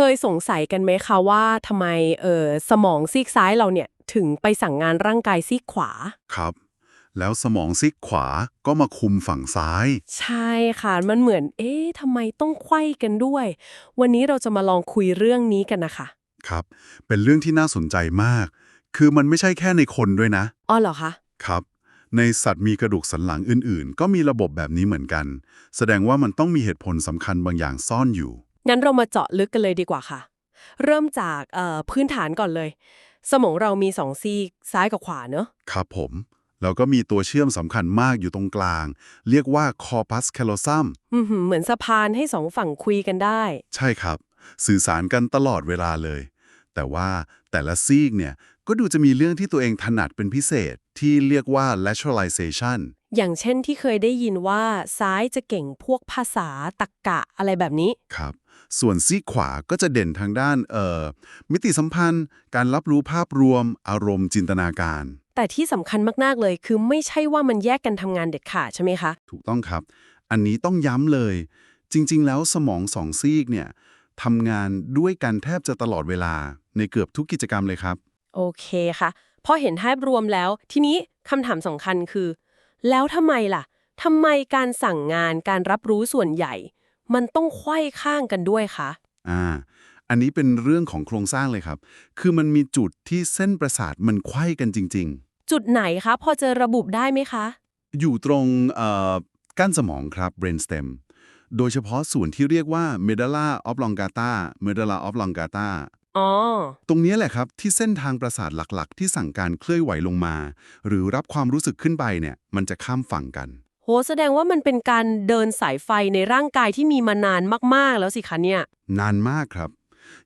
เคยสงสัยกันไหมคะว่าทำไมเออสมองซีกซ้ายเราเนี่ยถึงไปสั่งงานร่างกายซีกขวา ครับ แล้วสมองซีกขวาก็มาคุมฝั่งซ้าย ใช่ค่ะ มันเหมือน เอ๊ะทำไมต้องไขว้กันด้วย วันนี้เราจะมาลองคุยเรื่องนี้กันนะคะ ครับ เป็นเรื่องที่น่าสนใจมาก คือมันไม่ใช่แค่ในคนด้วยนะอ๋อเหรอคะ ครับ ในสัตว์มีกระดูกสันหลังอื่น ๆ ก็มีระบบแบบนี้เหมือนกัน แสดงว่ามันต้องมีเหตุผลสำคัญบางอย่างซ่อนอยู่ งั้นเรามาเจาะลึกกันเลยดีกว่าค่ะ เริ่มจากเอ่อพื้นฐานก่อนเลย สมองเรามีสองซีกซ้ายกับขวาเนอะครับผมแล้วก็มีตัวเชื่อมสำคัญมากอยู่ตรงกลาง เรียกว่า corpus callosum อือหือเหมือนสะพานให้สองฝั่งคุยกันได้ ใช่ครับ สื่อสารกันตลอดเวลาเลย แต่ว่าแต่ละซีกเนี่ย ก็ดูจะมีเรื่องที่ตัวเองถนัดเป็นพิเศษ ที่เรียกว่า lateralization อย่างเช่นที่เคยได้ยินว่าซ้ายจะเก่งพวกภาษาตรรกะอะไรแบบนี้ ครับ ส่วนซีกขวาก็จะเด่นทางด้านเอ่อมิติสัมพันธ์ การรับรู้ภาพรวม อารมณ์จินตนาการ แต่ที่สำคัญมาก ๆ เลยคือไม่ใช่ว่ามันแยกกันทำงานเด็ดขาดใช่ไหมคะ ถูกต้องครับ อันนี้ต้องย้ำเลย จริง ๆ แล้วสมองสองซีกเนี่ยทำงานด้วยกันแทบจะตลอดเวลาในเกือบทุกกิจกรรมเลยครับ โอเคค่ะพอเห็นภาพรวมแล้ว ทีนี้คำถามสำคัญคือ แล้วทำไมล่ะทำไมการสั่งงานการรับรู้ส่วนใหญ่ มันต้องไขว้ข้างกันด้วยคะอ่า อันนี้เป็นเรื่องของโครงสร้างเลยครับ คือมันมีจุดที่เส้นประสาทมันไขว้กันจริง จุดไหนคะพอจะระบุได้ไหมคะ ๆ อยู่ตรงเอ่อก้านสมองครับ brainstem โดยเฉพาะส่วนที่เรียกว่า medulla oblongata medulla oblongata อ๋อ ตรงนี้แหละครับ ที่เส้นทางประสาทหลักๆ ที่สั่งการเคลื่อนไหวลงมา หรือรับความรู้สึกขึ้นไปเนี่ยมันจะข้ามฝั่งกัน โหแสดงว่ามันเป็นการเดินสายไฟในร่างกายที่มีมานานมากๆ แล้วสิคะเนี่ย นานมากครับ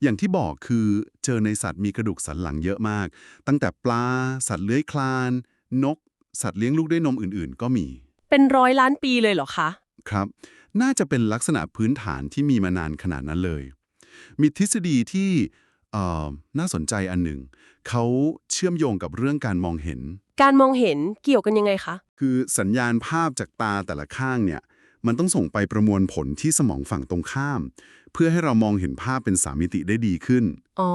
อย่างที่บอกคือเจอในสัตว์มีกระดูกสันหลังเยอะมาก ตั้งแต่ปลา สัตว์เลื้อยคลาน นก สัตว์เลี้ยงลูกด้วยนมอื่นๆ ก็มี เป็นร้อยล้านปีเลยเหรอคะ ครับ น่าจะเป็นลักษณะพื้นฐานที่มีมานานขนาดนั้นเลย มีทฤษฎีที่เอ่อน่าสนใจอันหนึ่ง เขาเชื่อมโยงกับเรื่องการมองเห็น การมองเห็นเกี่ยวกันยังไงคะ คือสัญญาณภาพจากตาแต่ละข้างเนี่ย มันต้องส่งไปประมวลผลที่สมองฝั่งตรงข้าม เพื่อให้เรามองเห็นภาพเป็นสามมิติได้ดีขึ้น อ๋อ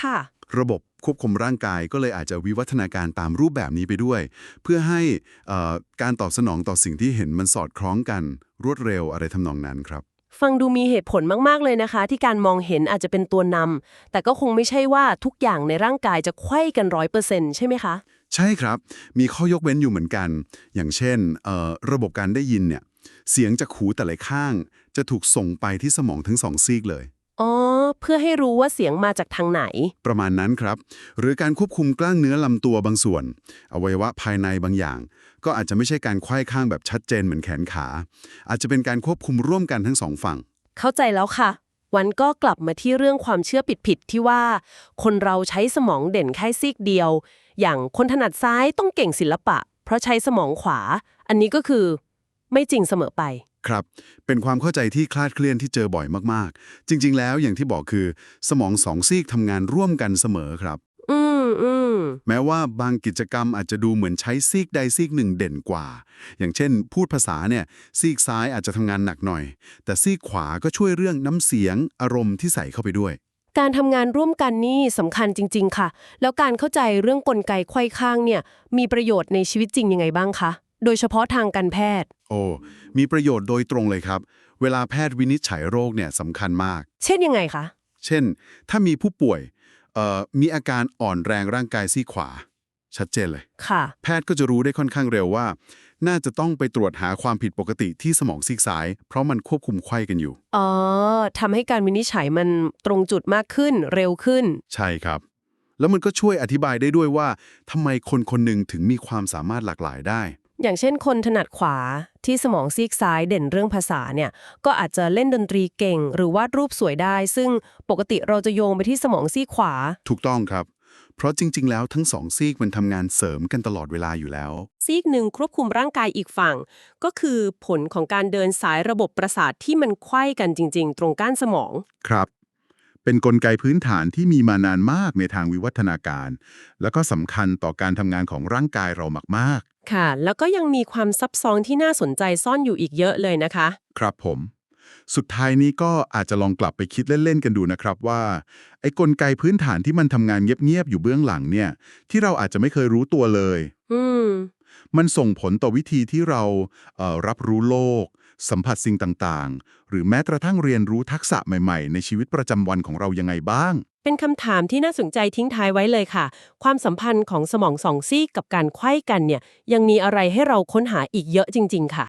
ค่ะ ระบบควบคุมร่างกายก็เลยอาจจะวิวัฒนาการตามรูปแบบนี้ไปด้วย เพื่อให้เอ่อการตอบสนองต่อสิ่งที่เห็นมันสอดคล้องกันรวดเร็วอะไรทำนองนั้นครับ ฟังดูมีเหตุผลมาก ๆ เลยนะคะ ที่การมองเห็นอาจจะเป็นตัวนำแต่ก็คงไม่ใช่ว่าทุกอย่างในร่างกายจะไขว้กันร้อยเปอร์เซ็นต์ใช่ไหมคะ ใช่ครับ มีข้อยกเว้นอยู่เหมือนกัน อย่างเช่นเอ่อระบบการได้ยินเนี่ย เสียงจากหูแต่ละข้าง จะถูกส่งไปที่สมองทั้งสองซีกเลย อ๋อ เพื่อให้รู้ว่าเสียงมาจากทางไหน ประมาณนั้นครับ หรือการควบคุมกล้ามเนื้อลำตัวบางส่วน อวัยวะภายในบางอย่าง ก็อาจจะไม่ใช่การไขว้ข้างแบบชัดเจนเหมือนแขนขา อาจจะเป็นการควบคุมร่วมกันทั้งสองฝั่ง เข้าใจแล้วค่ะ วันก็กลับมาที่เรื่องความเชื่อผิดๆที่ว่า คนเราใช้สมองเด่นแค่ซีกเดียว อย่างคนถนัดซ้ายต้องเก่งศิลปะ เพราะใช้สมองขวา อันนี้ก็คือ ไม่จริงเสมอไป ครับ เป็นความเข้าใจที่คลาดเคลื่อนที่เจอบ่อยมากๆ จริง ๆ แล้วอย่างที่บอกคือ สมองสองซีกทำงานร่วมกันเสมอครับ อืมอืมแม้ว่าบางกิจกรรมอาจจะดูเหมือนใช้ซีกใดซีกหนึ่งเด่นกว่า อย่างเช่น พูดภาษาเนี่ยซีกซ้ายอาจจะทำงานหนักหน่อย แต่ซีกขวาก็ช่วยเรื่องน้ำเสียงอารมณ์ที่ใส่เข้าไปด้วย การทำงานร่วมกันนี่สำคัญจริง ๆ ค่ะ แล้วการเข้าใจเรื่องกลไกไขว้ข้างเนี่ยมีประโยชน์ในชีวิตจริงยังไงบ้างคะโดยเฉพาะทางการแพทย์ โอ้มีประโยชน์โดยตรงเลยครับ เวลาแพทย์วินิจฉัยโรคเนี่ยสำคัญมาก เช่นยังไงคะ เช่น ถ้ามีผู้ป่วยเอ่อ มีอาการอ่อนแรงร่างกายซีกขวา ชัดเจนเลย ค่ะ แพทย์ก็จะรู้ได้ค่อนข้างเร็วว่า น่าจะต้องไปตรวจหาความผิดปกติที่สมองซีกซ้าย เพราะมันควบคุมไขว้กันอยู่ อ๋อทำให้การวินิจฉัยมันตรงจุดมากขึ้นเร็วขึ้น ใช่ครับ แล้วมันก็ช่วยอธิบายได้ด้วยว่าทำไมคนคนหนึ่งถึงมีความสามารถหลากหลายได้ อย่างเช่นคนถนัดขวาที่สมองซีกซ้ายเด่นเรื่องภาษาเนี่ยก็อาจจะเล่นดนตรีเก่ง หรือวาดรูปสวยได้ ซึ่งปกติเราจะโยงไปที่สมองซีกขวา ถูกต้องครับ เพราะจริง ๆ แล้วทั้งสองซีกมันทำงานเสริมกันตลอดเวลาอยู่แล้ว ซีกหนึ่งควบคุมร่างกายอีกฝั่ง ก็คือผลของการเดินสายระบบประสาทที่มันไขว้กันจริง ๆ ตรงก้านสมอง ครับ เป็นนกลไกพื้นฐานที่มีมานานมากในทางวิวัฒนาการ แล้วก็สำคัญต่อการทำงานของร่างกายเรามากค่ะ แล้วก็ยังมีความซับซ้อนที่น่าสนใจซ่อนอยู่อีกเยอะเลยนะคะ ๆ ครับผม สุดท้ายนี้ก็อาจจะลองกลับไปคิดเล่น ๆ กันดูนะครับว่า ไอ้กลไกพื้นฐานที่มันทำงานเงียบ ๆ อยู่เบื้องหลังเนี่ย ที่เราอาจจะไม่เคยรู้ตัวเลย อืม มันส่งผลต่อวิธีที่เราเอ่อรับรู้โลก สัมผัสสิ่งต่างๆ หรือแม้กระทั่งเรียนรู้ทักษะใหม่ๆ ในชีวิตประจำวันของเรายังไงบ้าง เป็นคำถามที่น่าสนใจทิ้งท้ายไว้เลยค่ะ ความสัมพันธ์ของสมองสองซีกกับการไขว้กันเนี่ยยังมีอะไรให้เราค้นหาอีกเยอะจริง ๆ ค่ะ